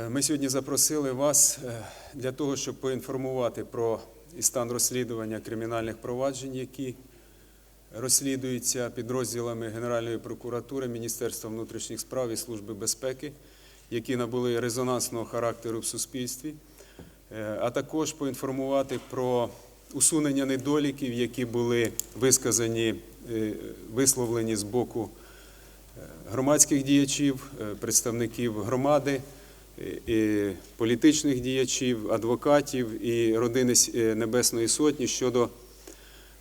Е, Ми сьогодні запросили вас е, для того, щоб поінформувати про стан розслідування кримінальних проваджень, які розслідуються підрозділами Генеральної прокуратури, Міністерства внутрішніх справ і Служби безпеки, які набули резонансного характеру в суспільстві, Е, а також поінформувати про усунення недоліків, які були висказані, висловлені з боку громадських діячів, представників громади, і політичних діячів, адвокатів і родини е, Небесної Сотні щодо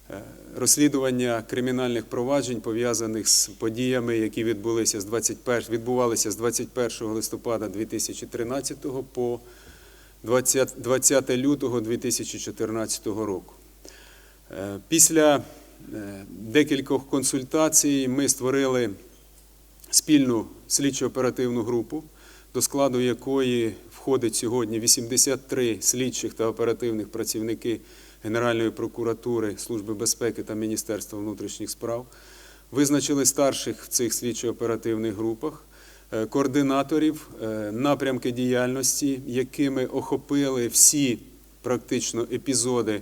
е, розслідування кримінальних проваджень, пов'язаних з подіями, які відбулися з 21, відбувалися з 21 листопада 2013 по 20, 20 лютого 2014 року. Е, Після декількох консультацій ми створили спільну слідчо-оперативну групу, до складу якої входить сьогодні 83 слідчих та оперативних працівники Генеральної прокуратури, Служби безпеки та Міністерства внутрішніх справ. Визначили старших в цих слідчо-оперативних групах, е, координаторів, е, напрямки діяльності, якими охопили всі практично епізоди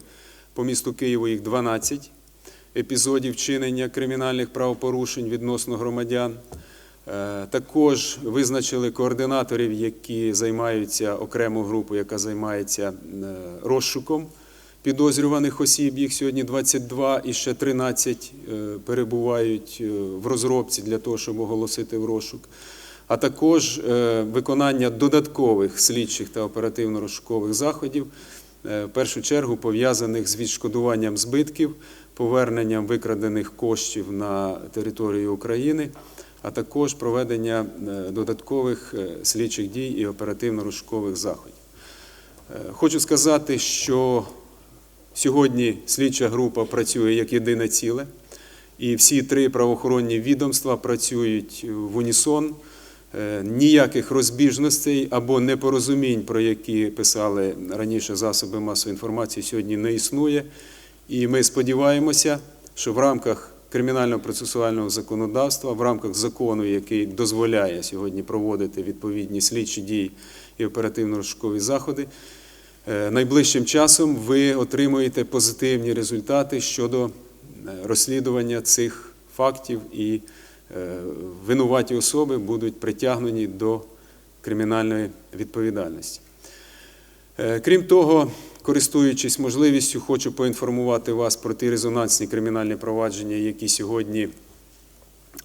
по місту Києву, їх 12 епізодів вчинення кримінальних правопорушень відносно громадян. Е, Також визначили координаторів, які займаються окрему групу, яка займається е, розшуком підозрюваних осіб. Їх сьогодні 22 і ще 13 е, перебувають в розробці для того, щоб оголосити в розшук. А також виконання додаткових слідчих та оперативно-розшукових заходів, в першу чергу пов'язаних з відшкодуванням збитків, поверненням викрадених коштів на територію України, а також проведення е, додаткових е, слідчих дій і оперативно-розшукових заходів. Е, Хочу сказати, що сьогодні слідча група працює як єдине ціле, і всі три правоохоронні відомства працюють в унісон. Ніяких розбіжностей або непорозумінь, про які писали раніше засоби масової інформації, сьогодні не існує. І ми сподіваємося, що в рамках кримінально-процесуального законодавства, в рамках закону, який дозволяє сьогодні проводити відповідні слідчі дії і оперативно-розшукові заходи, е, найближчим часом ви отримуєте позитивні результати щодо е, розслідування цих фактів і е, винуваті особи будуть притягнені до кримінальної відповідальності. Крім того, користуючись можливістю, хочу поінформувати вас про ті резонансні кримінальні провадження, які сьогодні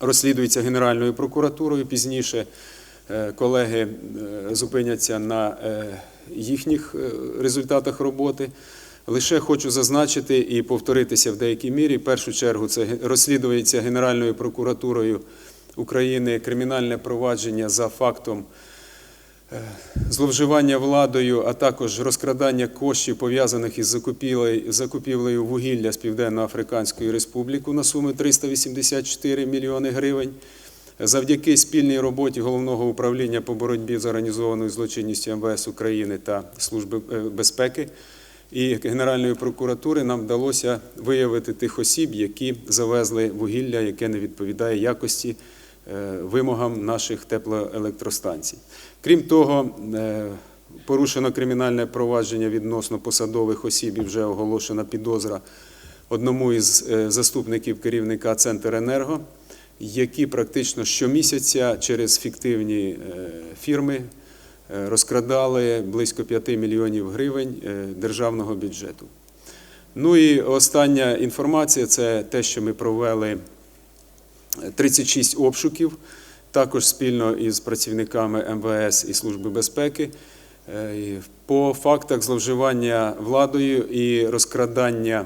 розслідуються Генеральною прокуратурою. Пізніше е, колеги е, зупиняться на е, їхніх результатах роботи. Лише хочу зазначити і повторитися в деякій мірі. В першу чергу це розслідується Генеральною прокуратурою України кримінальне провадження за фактом зловживання владою, а також розкрадання коштів, пов'язаних із закупівлею, вугілля з Південно-Африканської Республіки на суму 384 мільйони гривень. Завдяки спільній роботі Головного управління по боротьбі з організованою злочинністю МВС України та Служби е, безпеки і Генеральної прокуратури нам вдалося виявити тих осіб, які завезли вугілля, яке не відповідає якості е, вимогам наших теплоелектростанцій. Крім того, е, порушено кримінальне провадження відносно посадових осіб і вже оголошена підозра одному із е, заступників керівника Центренерго, які практично щомісяця через фіктивні е, фірми е, розкрадали близько 5 мільйонів гривень е, державного бюджету. Ну і остання інформація це те, що ми провели 36 обшуків, також спільно із працівниками МВС і Служби безпеки. е, По фактах зловживання владою і розкрадання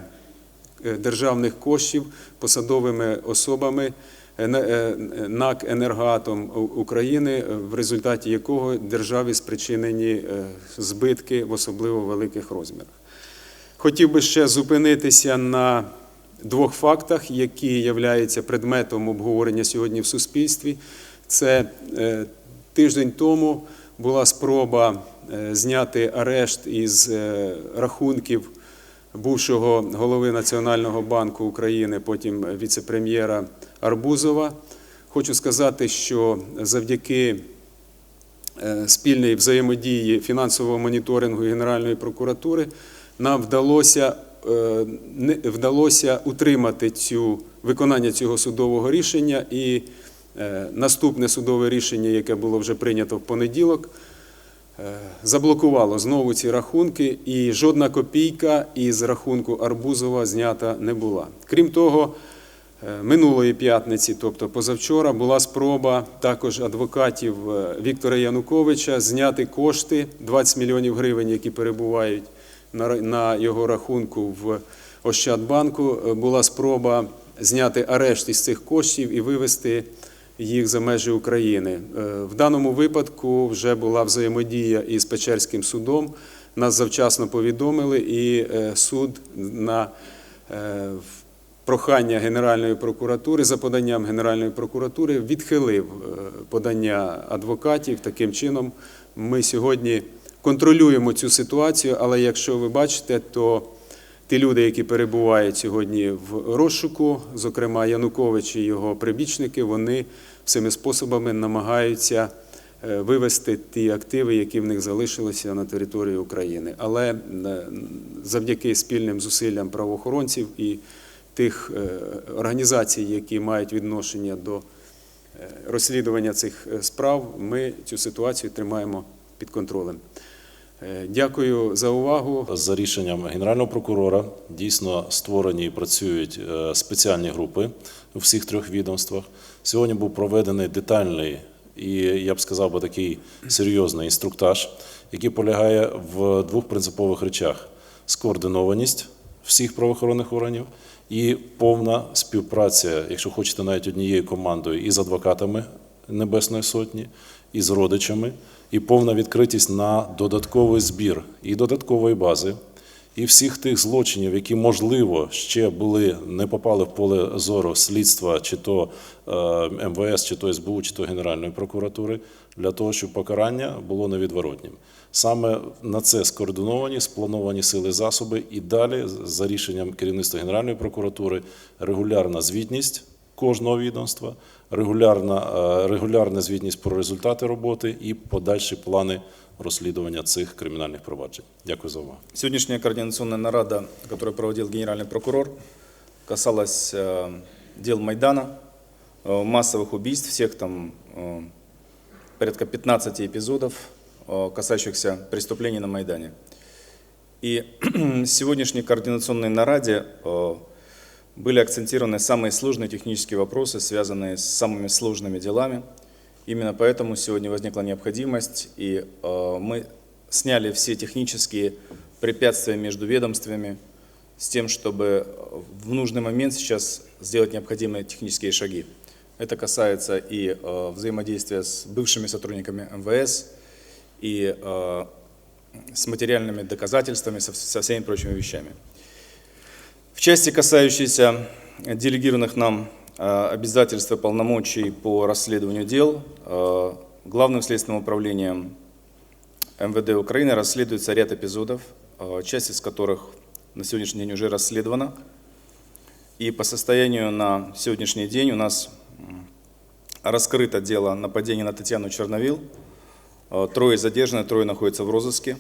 е, державних коштів посадовими особами е, на- НАК «Енергоатом» України, в результаті якого державі спричинені збитки в особливо великих розмірах. Хотів би ще зупинитися на двох фактах, які являються предметом обговорення сьогодні в суспільстві. Це е, тиждень тому була спроба е, зняти арешт із е, рахунків бувшого голови Національного банку України, потім віце-прем'єра Арбузова. Хочу сказати, що завдяки спільної взаємодії фінансового моніторингу Генеральної прокуратури нам вдалося, вдалося утримати цю, виконання цього судового рішення і е, наступне судове рішення, яке було вже прийнято в понеділок, е, заблокувало знову ці рахунки, і жодна копійка із рахунку Арбузова знята не була. Крім того, е, минулої п'ятниці, тобто позавчора, була спроба також адвокатів е, Віктора Януковича зняти кошти 20 мільйонів гривень, які перебувають на його рахунку в Ощадбанку. Е, Була спроба зняти арешт із цих коштів і вивести їх за межі України. Е, В даному випадку вже була взаємодія із Печерським судом. Нас завчасно повідомили, і е, суд на прохання Генеральної прокуратури за поданням Генеральної прокуратури відхилив подання адвокатів. Таким чином, ми сьогодні контролюємо цю ситуацію, але якщо ви бачите, то ті люди, які перебувають сьогодні в розшуку, зокрема Янукович і його прибічники, вони всіми способами намагаються е, вивести ті активи, які в них залишилися на території України. Але е, завдяки спільним зусиллям правоохоронців і тих е, організацій, які мають відношення до розслідування цих справ, ми цю ситуацію тримаємо під контролем. Е, Дякую за увагу. За рішенням генерального прокурора дійсно створені і працюють е, спеціальні групи у всіх трьох відомствах. Сьогодні був проведений детальний і я б сказав би такий серйозний інструктаж, який полягає в двох принципових речах: скоординованість всіх правоохоронних органів і повна співпраця, якщо хочете, навіть однією командою із адвокатами Небесної Сотні, і з родичами, і повна відкритість на додатковий збір і додаткової бази, і всіх тих злочинів, які можливо ще були не попали в поле зору слідства, чи то е, МВС, чи то СБУ, чи то Генеральної прокуратури, для того, щоб покарання було невідворотнім. Саме на це скоординовані, сплановані сили засоби, і далі, за рішенням керівництва Генеральної прокуратури, регулярна звітність кожного відомства, регулярна, е, регулярна звітність про результати роботи і подальші плани розслідування цих кримінальних проваджень. Дякую за увагу. Сегодняшняя координационная нарада, которую проводил генеральный прокурор, касалась э, дел Майдана, э, массовых убийств, всех там э, порядка 15 эпизодов, э, касающихся преступлений на Майдане. И сегодняшней координационной нараде э, были акцентированы самые сложные технические вопросы, связанные с самыми сложными делами. Именно поэтому сегодня возникла необходимость, и э, мы сняли все технические препятствия между ведомствами с тем, чтобы в нужный момент сейчас сделать необходимые технические шаги. Это касается и э, взаимодействия с бывшими сотрудниками МВС, и э, с материальными доказательствами, со всеми прочими вещами. В части, касающейся делегированных нам э, обязательств и полномочий по расследованию дел, э, Главным следственным управлением МВД Украины расследуется ряд эпизодов, э, часть из которых на сегодняшний день уже расследована. И по состоянию на сегодняшний день у нас раскрыто дело нападения на Татьяну Черновил. Трое задержаны, трое находятся в розыске.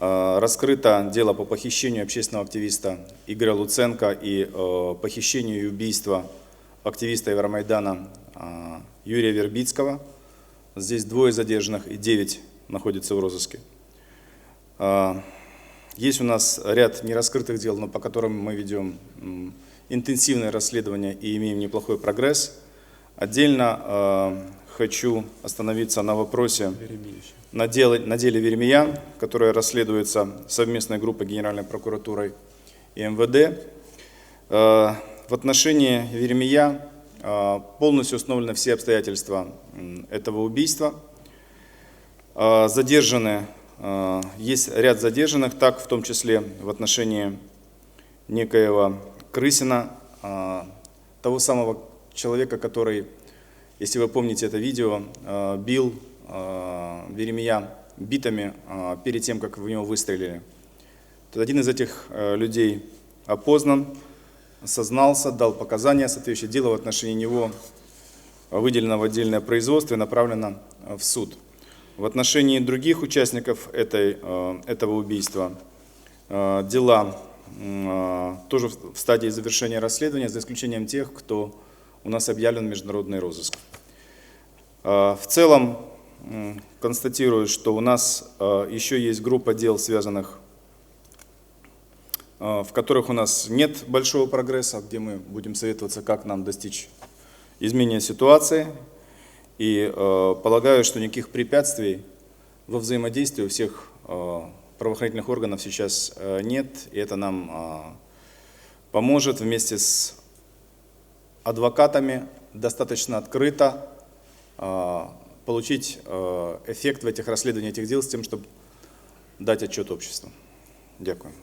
Э, Раскрыто дело по похищению общественного активиста Игоря Луценко и э, похищению и убийству активиста Евромайдана э, Юрия Вербицкого. Здесь двое задержанных и девять находятся в розыске. Есть у нас ряд нераскрытых дел, но по которым мы ведем интенсивное расследование и имеем неплохой прогресс. Отдельно хочу остановиться на вопросе на деле, на деле Веремия, которое расследуется совместной группой Генеральной прокуратурой и МВД. Э, В отношении Веремия э, полностью установлены все обстоятельства этого убийства. Э, Задержаны, есть ряд задержанных, так в том числе в отношении некоего Крысина, того самого человека, который, если вы помните это видео, э, бил э, Веремия битами э, перед тем, как в него выстрелили. То Один из этих людей опознан, сознался, дал показания, соответствующее дело в отношении него выделено в отдельное производство и направлено в суд. В отношении других участников этой, этого убийства дела тоже в стадии завершения расследования, за исключением тех, кто у нас объявлен международный розыск. Э, В целом констатирую, что у нас э, еще есть группа дел, связанных, э, в которых у нас нет большого прогресса, где мы будем советоваться, как нам достичь изменения ситуации. И полагаю, что никаких препятствий во взаимодействии у всех правоохранительных органов сейчас нет, и это нам поможет вместе с адвокатами достаточно открыто получить э, эффект в этих расследованиях этих дел с тем, чтобы дать отчет обществу. Дякую.